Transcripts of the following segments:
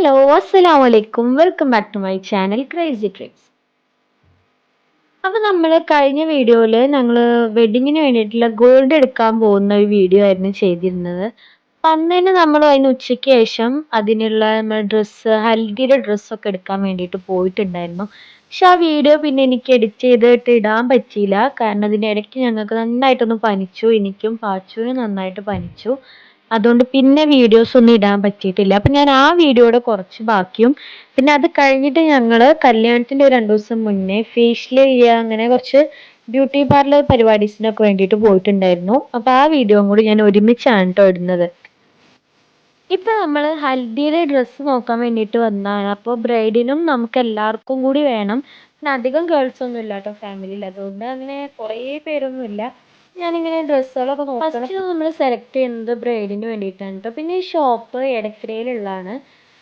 Hello അസ്സലാമു അലൈക്കും welcome back to my channel crazy tricks അപ്പോൾ നമ്മൾ കഴിഞ്ഞ വീഡിയോയിൽ ഞങ്ങൾ വെഡിങ്ങിന് വേണ്ടിയിട്ടുള്ള ഗോൾഡ് എടുക്കാൻ പോകുന്ന ഒരു വീഡിയോ ആയിരുന്നു ചെയ്തിരുന്നത്. അപ്പം അന്ന് തന്നെ നമ്മൾ അതിന് ഉച്ചയ്ക്ക് ശേഷം അതിനുള്ള നമ്മൾ ഡ്രസ്സ് ഹൽദിയുടെ ഡ്രസ്സൊക്കെ എടുക്കാൻ വേണ്ടിയിട്ട് പോയിട്ടുണ്ടായിരുന്നു. പക്ഷെ ആ വീഡിയോ പിന്നെ എനിക്ക് എഡിറ്റ് ചെയ്തിട്ട് ഇടാൻ പറ്റിയില്ല. കാരണം അതിന്റെ ഇടയ്ക്ക് ഞങ്ങൾക്ക് നന്നായിട്ടൊന്ന് പനിച്ചു എനിക്കും പാച്ചുവിനും നന്നായിട്ട് പനിച്ചു. അതുകൊണ്ട് പിന്നെ വീഡിയോസ് ഒന്നും ഇടാൻ പറ്റിയിട്ടില്ല. അപ്പം ഞാൻ ആ വീഡിയോയുടെ കുറച്ച് ബാക്കിയും പിന്നെ അത് കഴിഞ്ഞിട്ട് ഞങ്ങൾ കല്യാണത്തിന്റെ ഒരു രണ്ട് ദിവസം മുന്നേ ഫേഷ്യൽ ചെയ്യുക അങ്ങനെ കുറച്ച് ബ്യൂട്ടി പാർലർ പരിപാടീസിനൊക്കെ വേണ്ടിയിട്ട് പോയിട്ടുണ്ടായിരുന്നു. അപ്പോൾ ആ വീഡിയോയും കൂടി ഞാൻ ഒരുമിച്ചാണ് കേട്ടോ ഇടുന്നത്. ഇപ്പം നമ്മൾ ഹൽദിയുടെ ഡ്രസ്സ് നോക്കാൻ വേണ്ടിയിട്ട് വന്നതാണ്. അപ്പോൾ ബ്രൈഡിനും നമുക്ക് എല്ലാവർക്കും കൂടി വേണം. പിന്നെ അധികം ഗേൾസ് ഒന്നും ഇല്ല കേട്ടോ ഫാമിലിയിൽ അതുകൊണ്ട് അങ്ങനെ കുറേ പേരൊന്നും ഇല്ല. ഞാനിങ്ങനെ ഡ്രസ്സുകളൊക്കെ നോക്കണം. ഫസ്റ്റ് നമ്മൾ സെലക്ട് ചെയ്യുന്നത് ബ്രൈഡിന് വേണ്ടിയിട്ടാണ് കേട്ടോ പിന്നെ ഈ ഷോപ്പ് എടക്കരയിലുള്ളതാണ്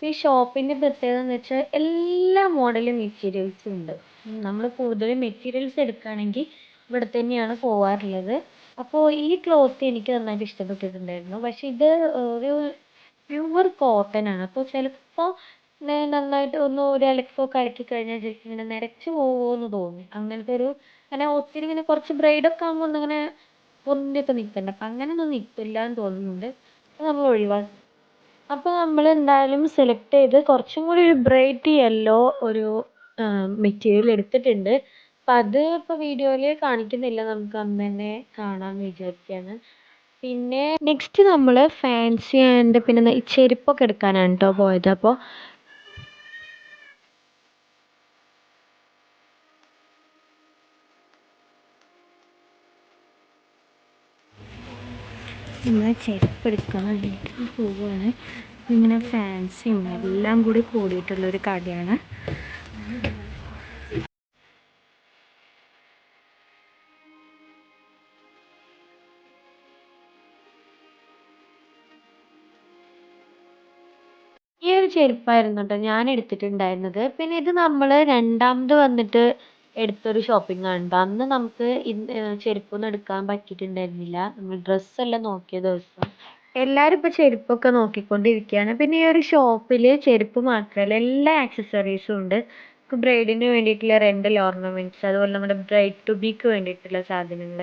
ഈ ഷോപ്പിന്റെ പ്രത്യേകത എന്ന് വെച്ചാൽ എല്ലാ മോഡലും മെറ്റീരിയൽസും ഉണ്ട്. നമ്മൾ കൂടുതലും മെറ്റീരിയൽസ് എടുക്കുകയാണെങ്കിൽ ഇവിടെ തന്നെയാണ് പോവാറുള്ളത്. അപ്പോൾ ഈ ക്ലോത്ത് എനിക്ക് നന്നായിട്ട് ഇഷ്ടപ്പെട്ടിട്ടുണ്ടായിരുന്നു. പക്ഷെ ഇത് ഒരു പ്യുവർ കോട്ടൺ ആണ്. അപ്പോൾ ചിലപ്പോൾ നന്നായിട്ട് ഒന്ന് ഒരു അലക്കൊക്കെ അലക്കി കഴിഞ്ഞാൽ ശരിക്കും ഇങ്ങനെ നിരച്ച് പോകുമോ എന്ന് തോന്നും. അങ്ങനത്തെ ഒരു അങ്ങനെ ഒത്തിരി ഇങ്ങനെ കുറച്ച് ബ്രൈഡൊക്കെ ആകുമ്പോൾ ഒന്നിങ്ങനെ പൊന്തിയൊക്കെ നിൽക്കണ്ട അപ്പം അങ്ങനെയൊന്നും നിൽക്കില്ല എന്ന് തോന്നുന്നുണ്ട്. അത് നമ്മൾ ഒഴിവാക്കി. അപ്പോൾ നമ്മൾ എന്തായാലും സെലക്ട് ചെയ്ത് കുറച്ചും കൂടി ഒരു ബ്രൈറ്റ് യെല്ലോ ഒരു മെറ്റീരിയൽ എടുത്തിട്ടുണ്ട്. അപ്പം അത് ഇപ്പോൾ വീഡിയോയിൽ കാണിക്കുന്നില്ല. നമുക്ക് അന്ന് തന്നെ കാണാമെന്ന് വിചാരിക്കുകയാണ് പിന്നെ നെക്സ്റ്റ് നമ്മൾ ഫാൻസി ആൻഡ് പിന്നെ ചെരുപ്പൊക്കെ എടുക്കാനാണ് കേട്ടോ പോയത്. അപ്പോൾ നമ്മൾ ചെരുപ്പ് എടുക്കാൻ വേണ്ടിയിട്ട് പോവുകയാണ് ഇങ്ങനെ ഫാൻസിയും എല്ലാം കൂടി കൂടിയിട്ടുള്ളൊരു കടയാണ് ഈ ഒരു ചെരുപ്പായിരുന്നു കേട്ടോ ഞാൻ എടുത്തിട്ടുണ്ടായിരുന്നത്. പിന്നെ ഇത് നമ്മൾ രണ്ടാമത് വന്നിട്ട് എടുത്തൊരു ഷോപ്പിംഗ് ആണ്. അന്ന് നമുക്ക് ചെരുപ്പൊന്നും എടുക്കാൻ പറ്റിയിട്ടുണ്ടായിരുന്നില്ല. നമ്മൾ ഡ്രസ്സെല്ലാം നോക്കിയ ദിവസം. എല്ലാവരും ഇപ്പോൾ ചെരുപ്പൊക്കെ നോക്കിക്കൊണ്ടിരിക്കുകയാണ്. പിന്നെ ഈ ഒരു ഷോപ്പിൽ ചെരുപ്പ് മാത്രമല്ല എല്ലാ ആക്സസറീസും ഉണ്ട്. ബ്രൈഡിന് വേണ്ടിയിട്ടുള്ള റെന്റൽ ഓർണമെന്റ്സ് അതുപോലെ നമ്മുടെ ബ്രൈഡ് ടു ബിക്ക് വേണ്ടിയിട്ടുള്ള സാധനങ്ങൾ.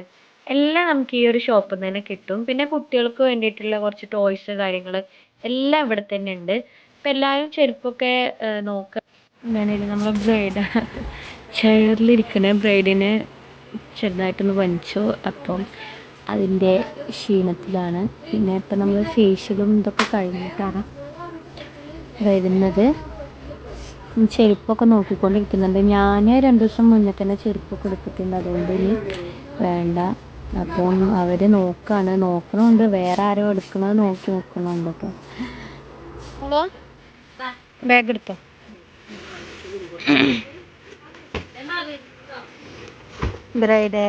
എല്ലാം നമുക്ക് ഈ ഒരു ഷോപ്പിൽ നിന്ന് തന്നെ കിട്ടും. പിന്നെ കുട്ടികൾക്ക് വേണ്ടിയിട്ടുള്ള കുറച്ച് ടോയ്സ് കാര്യങ്ങൾ എല്ലാം ഇവിടെ തന്നെ ഉണ്ട്. ഇപ്പം എല്ലാവരും ചെരുപ്പൊക്കെ നോക്കുക അങ്ങനെ നമ്മൾ ബ്രൈഡ് ചെയറിലിരിക്കുന്ന ബ്രൈഡിനെ ചെറുതായിട്ടൊന്ന് വലിച്ചു അപ്പം അതിന്റെ ക്ഷീണത്തിലാണ്. പിന്നെ ഇപ്പം നമ്മൾ ഫേഷ്യലും ഇതൊക്കെ കഴിഞ്ഞിട്ടാണ് വരുന്നത്. ചെരുപ്പൊക്കെ നോക്കിക്കൊണ്ടിരിക്കുന്നുണ്ട്. ഞാൻ രണ്ട് ദിവസം മുന്നേ തന്നെ ചെരുപ്പൊക്കെ എടുത്തിട്ടുണ്ട്. അതുകൊണ്ട് ഇനി വേണ്ട. അപ്പം അവർ നോക്കുകയാണ് നോക്കണമുണ്ട് വേറെ ആരോ എടുക്കണത് നോക്കി നോക്കണുണ്ട് കേട്ടോ. ഹലോ? ബാഗ് എടുത്തോ? ബ്രൈഡ്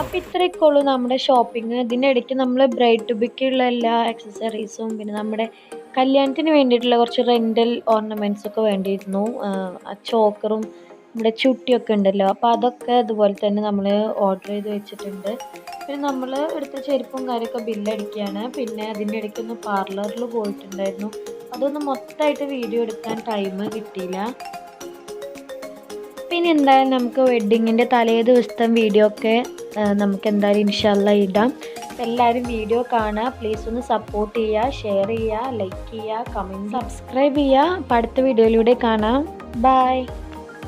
അപ്പൊ ഇത്രയൊക്കെ ഉള്ളൂ നമ്മുടെ ഷോപ്പിംഗ് ഇതിനിടയ്ക്ക് നമ്മൾ ബ്രൈഡ് ടു ബിക്കുള്ള എല്ലാ ആക്സസറീസും പിന്നെ നമ്മുടെ കല്യാണത്തിന് വേണ്ടിയിട്ടുള്ള കുറച്ച് റെന്റൽ ഓർണമെന്റ്സ് ഒക്കെ വേണ്ടിയിരുന്നു. ചോക്കറും നമ്മുടെ ചുട്ടിയൊക്കെ ഉണ്ടല്ലോ. അപ്പോൾ അതൊക്കെ അതുപോലെ തന്നെ നമ്മൾ ഓർഡർ ചെയ്ത് വെച്ചിട്ടുണ്ട്. പിന്നെ നമ്മൾ എടുത്ത ചെരുപ്പും കാര്യമൊക്കെ ബില്ലടിക്കുകയാണ് പിന്നെ അതിന്റെ ഇടയ്ക്കൊന്ന് പാർലറിൽ പോയിട്ടുണ്ടായിരുന്നു. അതൊന്നും മൊത്തമായിട്ട് വീഡിയോ എടുക്കാൻ ടൈം കിട്ടിയില്ല. പിന്നെ എന്തായാലും നമുക്ക് വെഡ്ഡിങ്ങിന്റെ തലേ ദിവസത്തെ വീഡിയോ ഒക്കെ നമുക്ക് എന്തായാലും ഇൻഷാല്ല ഇടാം. എല്ലാവരും വീഡിയോ കാണുക. പ്ലീസ് ഒന്ന് സപ്പോർട്ട് ചെയ്യുക ഷെയർ ചെയ്യുക ലൈക്ക് ചെയ്യുക കമന്റ് സബ്സ്ക്രൈബ് ചെയ്യുക. അപ്പം അടുത്ത വീഡിയോയിലൂടെ കാണാം. ബൈ